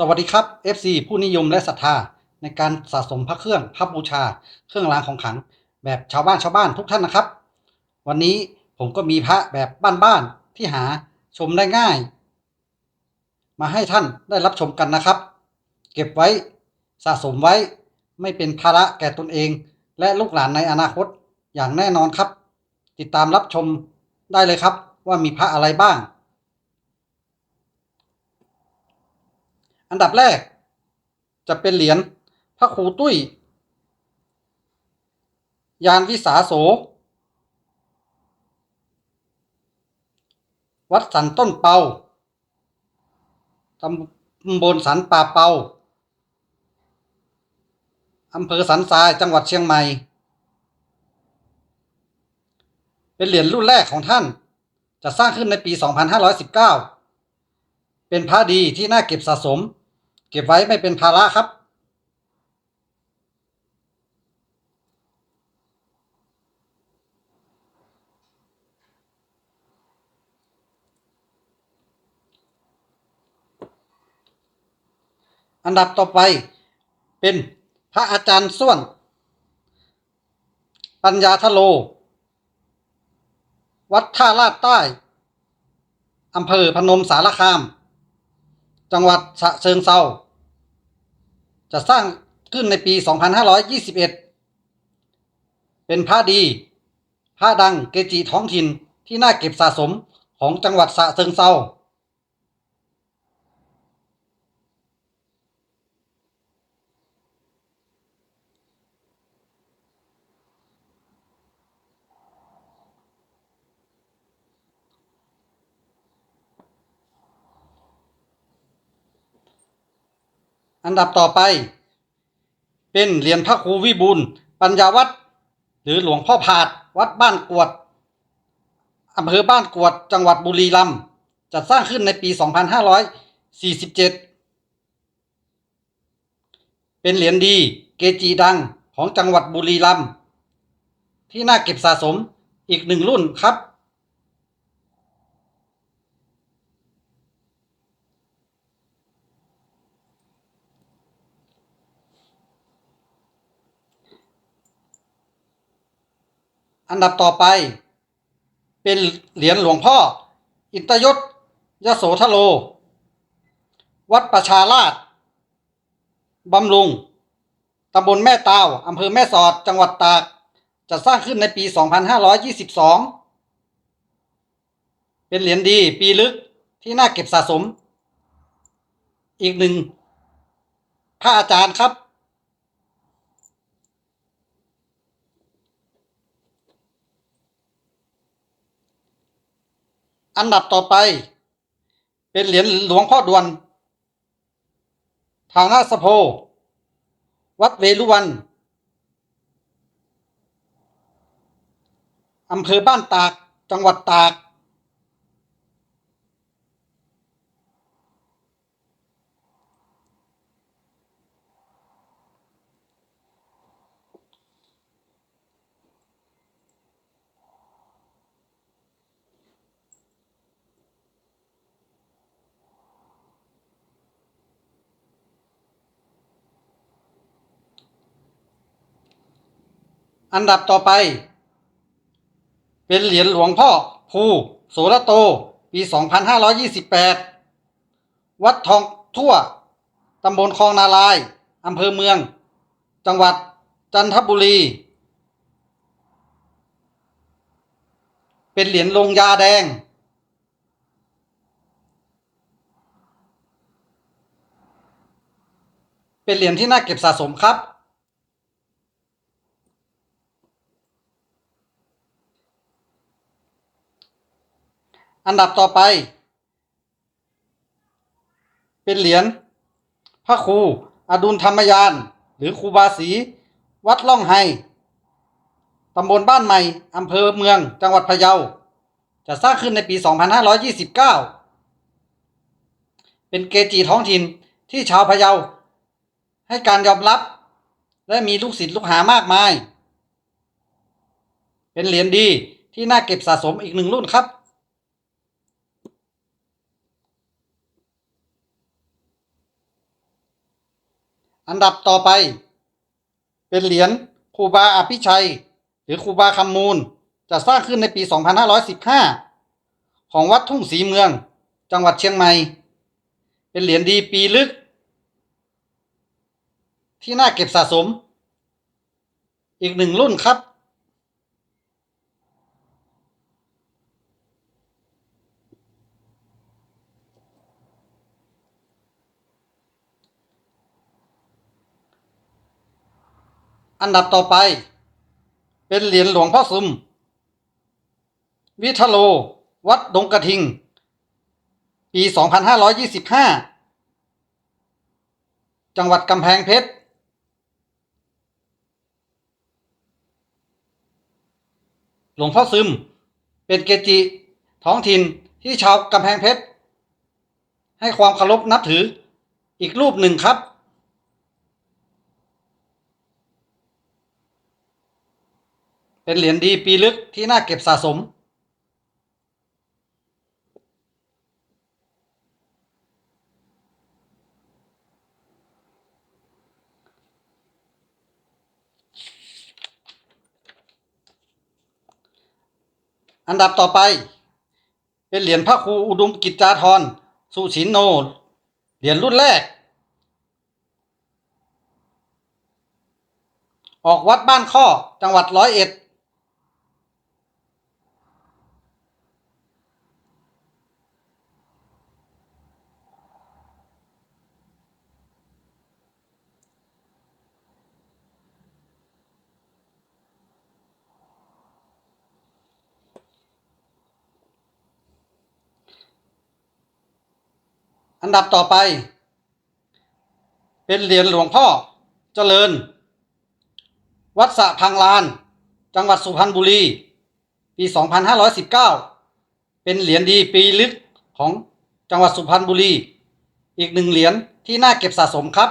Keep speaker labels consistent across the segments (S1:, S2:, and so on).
S1: สวัสดีครับ FC ผู้นิยมและศรัทธาในการสะสมพระเครื่องพระบูชา เครื่องรางของขลัง แบบชาวบ้านชาวบ้านทุกท่านนะครับ วันนี้ผมก็มีพระแบบบ้านๆที่หาชมได้ง่าย มาให้ท่านได้รับชมกันนะครับ เก็บไว้สะสมไว้ไม่เป็นภาระแก่ตนเอง และลูกหลานในอนาคตอย่างแน่นอนครับ ติดตามรับชมได้เลยครับว่ามีพระอะไรบ้าง อันดับแรก จะเป็นเหรียญพระครูตุ้ย ยานวิสาโส วัดสันต้นเปาตำบลสันป่าเปาอำเภอสันทรายจังหวัดเชียงใหม่ เป็นเหรียญรุ่นแรกของท่าน จะสร้างขึ้นในปี 2519 เป็นพระดีที่น่าเก็บสะสม เก็บไว้ไม่เป็นภาระครับ อันดับต่อไปเป็นพระอาจารย์ส้วน ปัญญาทะโล วัดท่าลาดใต้อำเภอพนมสารคาม จังหวัดฉะเชิงเซาจะสร้างขึ้นในปี 2521 เป็นพระดีพระดังเกจิท้องถิ่นที่น่าเก็บสะสมของจังหวัดฉะเชิงเซา อันดับต่อไป เป็นเหรียญพระครูวิบูลปัญญาวัดหรือหลวงพ่อผาด วัดบ้านกวดอำเภอบ้านกวด จังหวัดบุรีรัมย์จัดสร้างขึ้นในปี 2547 เป็นเหรียญดีเกจีดังของจังหวัดบุรีรัมย์ที่น่าเก็บสะสมอีกหนึ่งรุ่นครับ อันดับต่อไป เป็นเหรียญหลวงพ่อ อินตยศยโสธโล วัดประชาราชบำรุงตำบลแม่ตาวอำเภอแม่สอด จังหวัดตากจะสร้างขึ้นในปี 2522 เป็นเหรียญดีปีลึกที่น่าเก็บสะสม อีกหนึ่งพระอาจารย์ครับ อันดับต่อไป เป็นเหรียญหลวงพ่อดวนทางนาสโพ วัดเวลุวันอำเภอบ้านตาก จังหวัดตาก อันดับต่อไป เป็นเหรียญหลวงพ่อภูโสรโต ปี 2528 วัดทองทั่ว ตำบลคลองนาลาย อำเภอเมือง จังหวัดจันทบุรี เป็นเหรียญลงยาแดง เป็นเหรียญที่น่าเก็บสะสมครับ อันดับต่อไป เป็นเหรียญพระครูอดุลธรรมยาน หรือครูบาศรีวัดล่องไฮตำบลบ้านใหม่อำเภอเมืองจังหวัดพะเยาจะสร้างขึ้นในปี 2529 เป็นเกจิท้องถิ่นที่ชาวพะเยา ให้การยอมรับ และมีลูกศิษย์ลูกหามากมาย เป็นเหรียญดีที่น่าเก็บสะสมอีกหนึ่งรุ่นครับ อันดับต่อไป เป็นเหรียญครูบาอภิชัย หรือครูบาคำมูลจะสร้างขึ้นในปี 2515 ของวัดทุ่งสีเมือง จังหวัดเชียงใหม่ เป็นเหรียญดีปีลึก ที่น่าเก็บสะสม อีกหนึ่งรุ่นครับ อันดับต่อไป เป็นเหรียญหลวงพ่อซุม วิทโล วัดดงกระทิง ปี 2525 จังหวัดกำแพงเพชรหลวงพ่อซึม เป็นเกจิ ท้องถิ่นที่ชาวกำแพงเพชร ให้ความเคารพนับถืออีกรูปหนึ่งครับ เป็นเหรียญดีปีลึกที่น่าเก็บสะสม อันดับต่อไป เป็นเหรียญพระครูอุดมกิจจาธรสุชินโน เหรียญรุ่นแรกออกวัดบ้านข้อจังหวัดร้อยเอ็ด อันดับต่อไป เป็นเหรียญหลวงพ่อเจริญ วัดสะพังลาน จังหวัดสุพรรณบุรี ปี 2519 เป็นเหรียญดีปีลึกของจังหวัดสุพรรณบุรี อีกหนึ่งเหรียญที่น่าเก็บสะสมครับ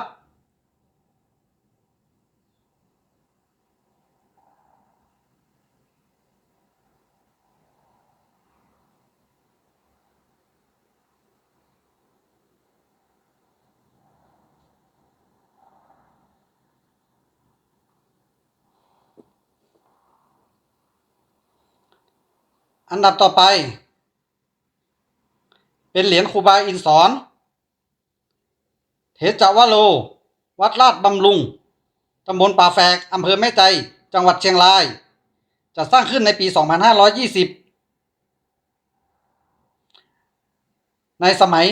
S1: อันดับต่อไป เป็นเหรียญครูบาอินสอนเทจาวโล วัดลาดบำรุงตำบลป่าแฝกอำเภอแม่ใจ จังหวัดเชียงราย จะสร้างขึ้นในปี 2520 ในสมัย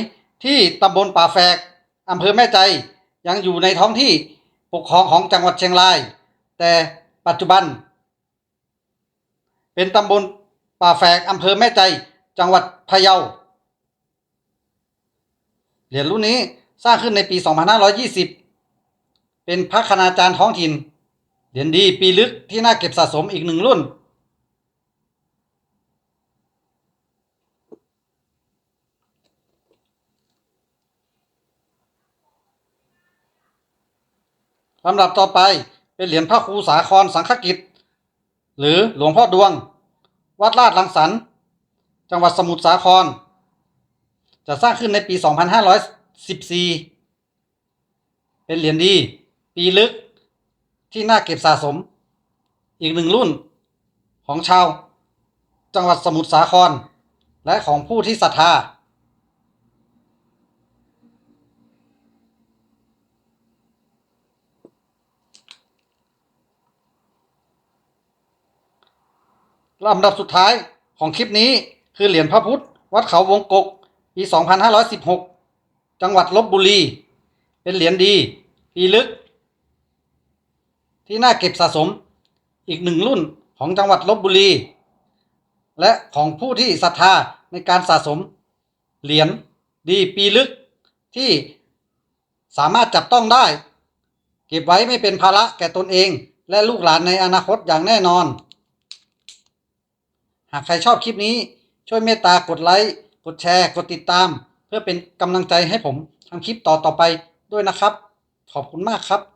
S1: ที่ตำบลป่าแฝกอำเภอแม่ใจยังอยู่ในท้องที่ปกครองของจังหวัดเชียงราย แต่ปัจจุบัน เป็นตำบล ป่าแฝกอำเภอแม่ใจ จังหวัดพะเยา เหรียญรุ่นนี้สร้างขึ้นในปี 2520 เป็นพระคณาจารย์ท้องถิ่น เหรียญดีปีลึกที่น่าเก็บสะสมอีกหนึ่งรุ่น ลำดับต่อไปเป็นเหรียญพระครูสาครสังฆกิจ หรือหลวงพ่อดวง วัดลาดลังสรรค์จังหวัดสมุทรสาคร จะสร้างขึ้นในปี 2514 เป็นเหรียญดี ปีลึกที่น่าเก็บสะสม อีกหนึ่งรุ่นของชาว จังหวัดสมุทรสาคร และของผู้ที่ศรัทธา ลำดับสุดท้ายของคลิปนี้คือเหรียญพระพุทธ วัดเขาวงกกปี 2516 จังหวัดลบบุรี เป็นเหรียญดีปีลึก ที่น่าเก็บสะสมอีกหนึ่งรุ่นของจังหวัดลบบุรี และของผู้ที่ศรัทธาในการสะสม เหรียญดีปีลึกที่สามารถจับต้องได้ เก็บไว้ไม่เป็นภาระแก่ตนเอง และลูกหลานในอนาคตอย่างแน่นอนากใครชอบคลิปนี้ช่วยเมตตากดไลค์ กดแชร์ กดติดตาม เพื่อเป็นกำลังใจให้ผมทำคลิปต่อต่อไปด้วยนะครับ ขอบคุณมากครับ